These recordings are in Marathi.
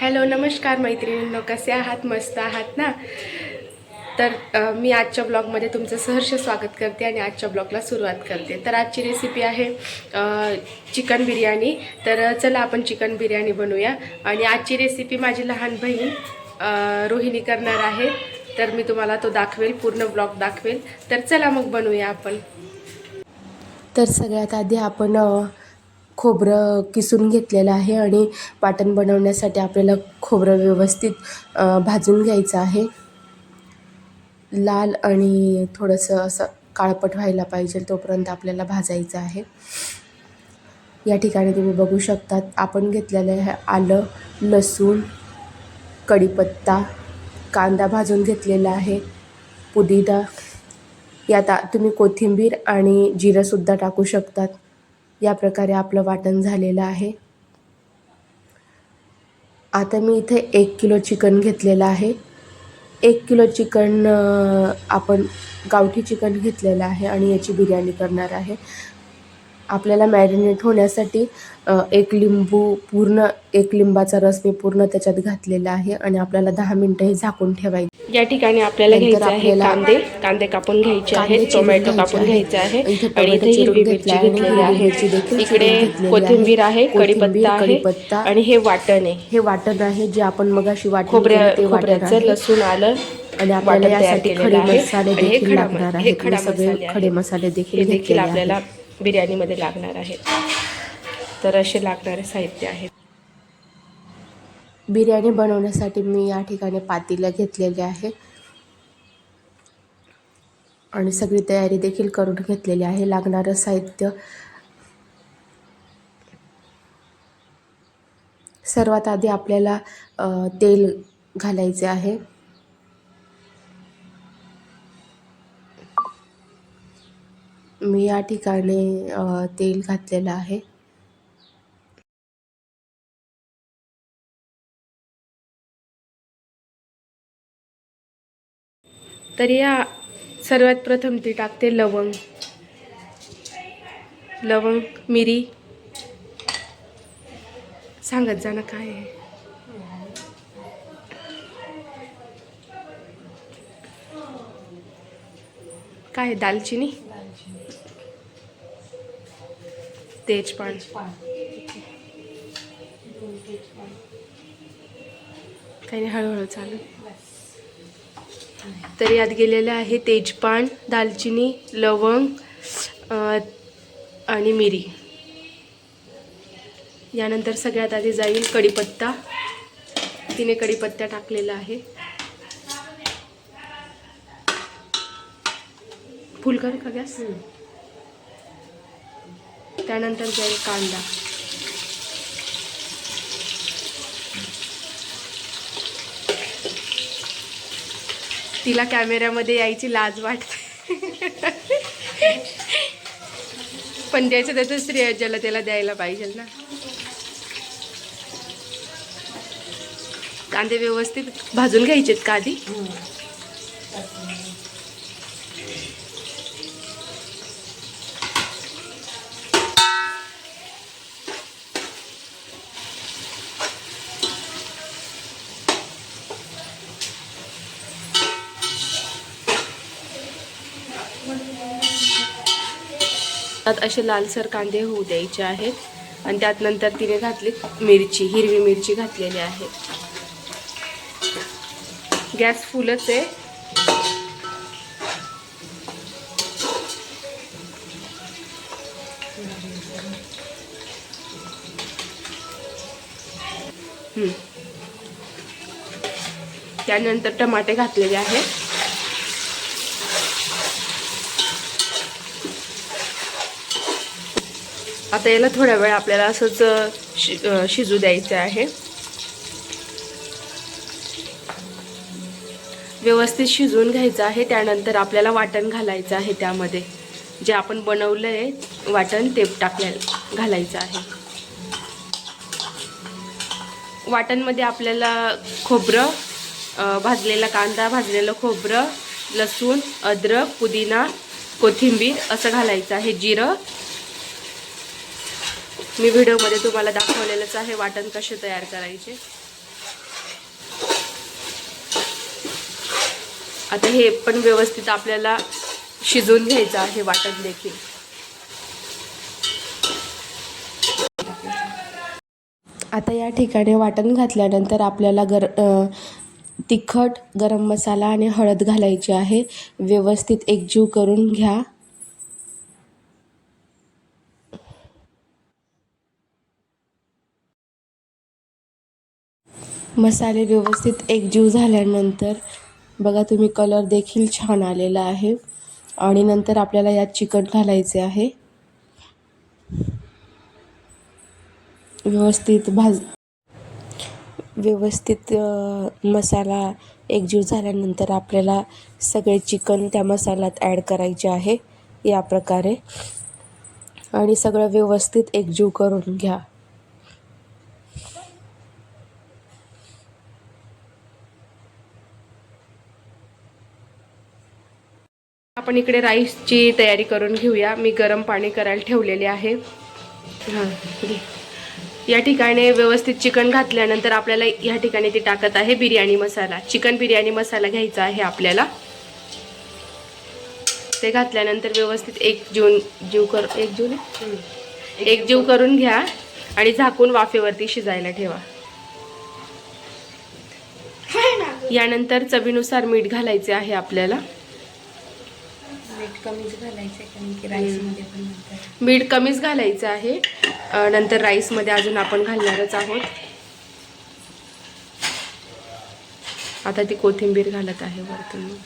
हॅलो नमस्कार मैत्रिणींनो कसे आहात? मस्त आहात ना? तर मी आजच्या ब्लॉगमध्ये तुमचं सहर्ष स्वागत करते आणि आजच्या ब्लॉगला सुरुवात करते. तर आजची रेसिपी आहे चिकन बिर्याणी. तर चला आपण चिकन बिर्याणी बनवूया. आणि आजची रेसिपी माझी लहान बहीण रोहिणी करणार आहे. तर मी तुम्हाला तो दाखवेल पूर्ण ब्लॉग दाखवेल. तर चला मग बनवूया आपण. तर सगळ्यात आधी आपण खोबरं किसून घेतलेलं आहे आणि वाटण बनवण्यासाठी आपल्याला खोबरं व्यवस्थित भाजून घ्यायचं आहे. लाल आणि थोडंसं असं काळपट व्हायला पाहिजे तोपर्यंत आपल्याला भाजायचं आहे. या ठिकाणी तुम्ही बघू शकतात आपण घेतलेलं आहे आलं लसूण कढीपत्ता कांदा भाजून घेतलेला आहे पुदिना. यात तुम्ही कोथिंबीर आणि जिरंसुद्धा टाकू शकतात. या प्रकारे आपलं वाटण झालेलं आहे. आता मी इथे एक किलो चिकन घेतलेलं आहे. एक किलो चिकन आपण गावठी चिकन घेतलेलं आहे आणि याची बिर्याणी करणार आहे. आपल्याला मॅरिनेट होण्यासाठी एक लिंबू पूर्ण एक लिंबाचा रस मी पूर्ण त्याच्यात घातलेला आहे आणि आपल्याला दहा मिनटं हे झाकून ठेवायचं या ठिकाणी आपल्याला घ्यायचे आहे कांदे कांदे कापून घ्यायचे चिरून टोमॅटो कापून आहे. घ्यायचे आहे आणि इथे हिरवी मिरची आहे. घेतलेली आहे इकडे कोथिंबीर आहे कढीपत्ता आहे. आणि हे वाटण आहे हे वाटण आहे जे आपण केलं ते वाटण खोबऱ्याचं आहे लसूण आलं आणि आपल्याला यासाठी खडे आहे. मसाले देखील खडा लागणार हे आहेत खडा सगळे मसाले खडे आहेत. मसाले देखील देखील आपल्याला बिर्याणीमध्ये लागणार आहेत. तर असे लागणारे साहित्य आहेत. बिर्याणी बनवण्यासाठी मी या ठिकाणी पातीला घेतलेले आहे आणि सगळी तयारी देखील करून घेतलेली आहे. लागणारं साहित्य सर्वात आधी आपल्याला तेल घालायचे आहे. मी या ठिकाणी तेल घातलेलं आहे. तर या सर्वात प्रथम ती टाकते लवंग. लवंग मिरी. सांगत जाणं काय आहे. काय आहे? दालचिनी? तेजपान काही नाही हळूहळू चालू. तर यात गेलेलं आहे तेजपान दालचिनी लवंग आणि मिरी. यानंतर सगळ्यात आधी जाईल कढीपत्ता. तिने कढीपत्ता टाकलेला आहे. फुल कर का गॅस? त्यानंतर जाईल कांदा. तिला कॅमेऱ्यामध्ये यायची लाज वाटते. पण द्यायचं त्याचं स्त्रिया ज्याला त्याला द्यायला पाहिजे ना. कांदे व्यवस्थित भाजून घ्यायचेत का आधी? हो. त्यात असे लालसर कांदे होऊ द्यायचे आहेत. आणि त्यात नंतर तिने घातली मिरची हिरवी मिरची घातलेली आहे. गॅस फुलच आहे. त्यानंतर टमाटे घातलेले आहेत. आता याला थोड्या वेळ आपल्याला असंच शि शिजू द्यायचं आहे. व्यवस्थित शिजवून घ्यायचं आहे त्यानंतर आपल्याला वाटण घालायचं आहे त्यामध्ये. जे आपण बनवलं आहे वाटण ते टाकल्या घालायचं आहे. वाटणमध्ये आपल्याला खोबरं भाजलेला कांदा भाजलेलं खोबरं लसूण अद्रक पुदिना कोथिंबीर असं घालायचं आहे जिरं मी व्हिडिओमध्ये तुम्हाला दाखवलेलंच आहे वाटण कसे तयार करायचे. आता हे पण व्यवस्थित आपल्याला शिजवून घ्यायचं आहे वाटण देखील. आता या ठिकाणी वाटण घातल्यानंतर आपल्याला गर तिखट गरम मसाला आणि हळद घालायची आहे. व्यवस्थित एकजीव करून घ्या. मसाले व्यवस्थित एकजीव झाल्यानंतर बघा तुम्ही कलर देखील छान आलेला आहे. आणि नंतर आपल्याला यात चिकन घालायचे आहे. व्यवस्थित भाज व्यवस्थित मसाला एकजीव झाल्यानंतर आपल्याला सगळे चिकन त्या मसाल्यात ॲड करायचे आहे. या प्रकारे. आणि सगळं व्यवस्थित एकजीव करून घ्या. आपण इकडे राईसची तयारी करून घेऊया. मी गरम पाणी करायला ठेवलेले आहे. हां. या ठिकाणी व्यवस्थित चिकन घातल्यानंतर आपल्याला या ठिकाणी ती टाकत आहे बिर्याणी मसाला. चिकन बिर्याणी मसाला घ्यायचा आहे आपल्याला. ते घातल्यानंतर व्यवस्थित एक जीव जीव कर एक जीव नाही? एक जीव करून घ्या आणि झाकून वाफेवरती शिजायला ठेवा. यानंतर चवीनुसार मीठ घालायचे आहे आपल्याला. मीठ कमीच घालायचं कारण की राईसमध्ये पण नंतर मीठ कमीच घालायचं आहे. अ, नंतर राईसमध्ये अजून आपण घालणारच आहोत. आता ती कोथिंबीर घालत आहे वरतून. मी.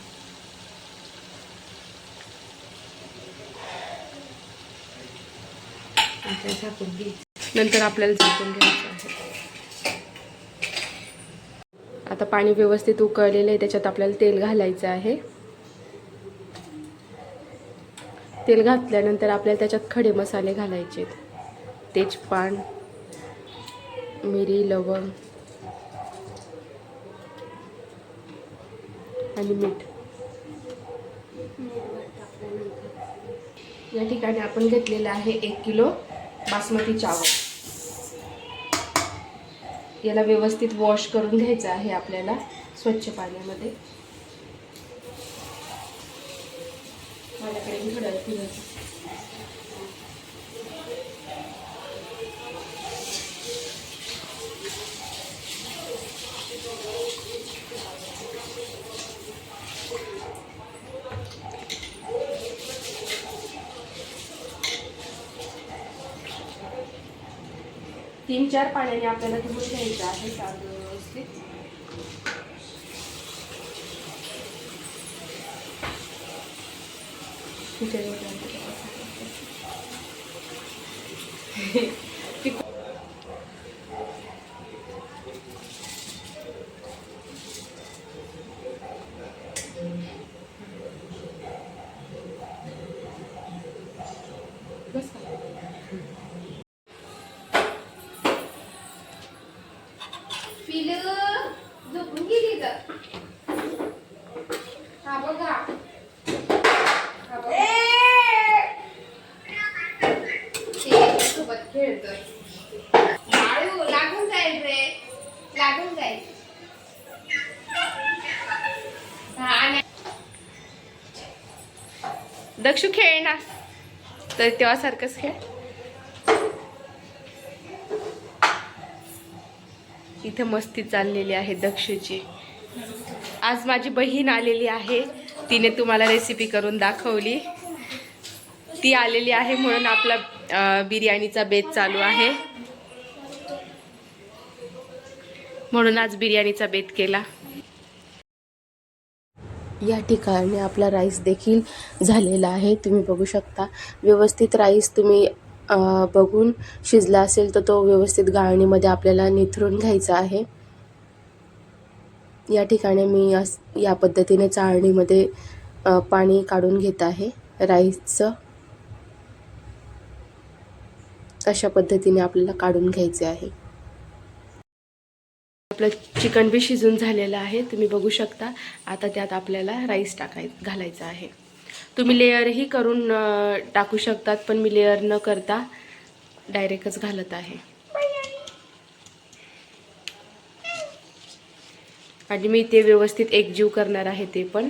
आता झाकून नंतर आपल्याला झाकून घ्यायचं आहे. आता पाणी व्यवस्थित उकळलेलं आहे त्याच्यात आपल्याला तेल घालायचं आहे. तेल घातल्यानंतर आपल्याला त्याच्यात खडे मसाले घालायचे तेजपान मिरी लवंग आणि मीठ. या ठिकाणी आपण घेतलेलं आहे एक किलो बासमती चावल. याला व्यवस्थित वॉश करून घ्यायचं आहे आपल्याला स्वच्छ पाण्यामध्ये. माझ्याकडे मी थोडं तीन चार पाण्याने आपल्याला धुवून घ्यायचं आहे चांगलं व्यवस्थित इथे बस का? पिलू झोपून गेली का हा बघा हा बघा. ते सोबत लागून जाईल रे. लागून जाईल. दक्षू खेळ ना. तर तेव्हा सारखंच खेळ. इथं मस्ती चाललेली आहे दक्षूची. आज माझी बहीण आलेली आहे. तिने तुम्हाला रेसिपी करून दाखवली. ती आलेली आहे म्हणून आपला बिर्याणीचा बेत चालू आहे. म्हणून आज बिर्याणीचा बेत केला. या ठिकाणी आपला राईस देखील झालेला आहे. तुम्ही बघू शकता. व्यवस्थित राईस तुम्ही बघून शिजला असेल तर तो व्यवस्थित गाळणीमध्ये आपल्याला निथरून घ्यायचा आहे. या ठिकाणी मी अस या पद्धतीने चाळणीमध्ये पाणी काढून घेत आहे. राईसचं अशा पद्धतीने आपल्याला काढून घ्यायचे आहे? आपलं चिकन बी शिजून झालेलं आहे तुम्ही बघू शकता. आता त्यात आपल्याला राईस टाकाय घालायचा आहे. तुम्ही लेअरही करून टाकू शकतात पण मी लेअर न करता डायरेक्टच घालत आहे. आणि मी ते व्यवस्थित एकजीव करणार आहे ते पण.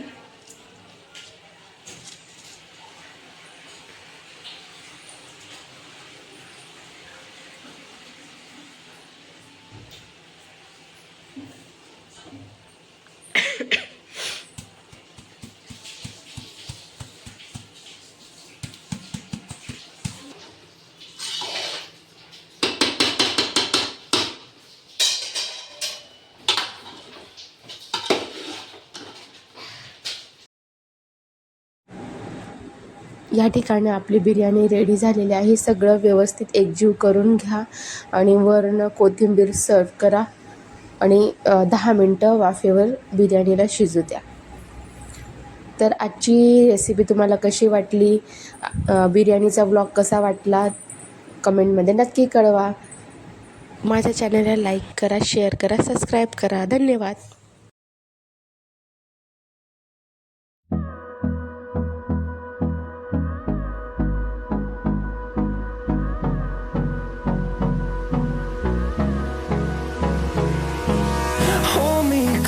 या ठिकाणी आपली बिर्याणी रेडी झालेली आहे. सगळं व्यवस्थित एकजीव करून घ्या आणि वरनं कोथिंबीर सर्व करा आणि दहा मिनटं वाफेवर बिर्याणीला शिजू द्या. तर आजची रेसिपी तुम्हाला कशी वाटली? बिर्याणीचा ब्लॉग कसा वाटला? कमेंटमध्ये नक्की कळवा. माझ्या चॅनलला लाईक करा शेअर करा सबस्क्राईब करा. धन्यवाद.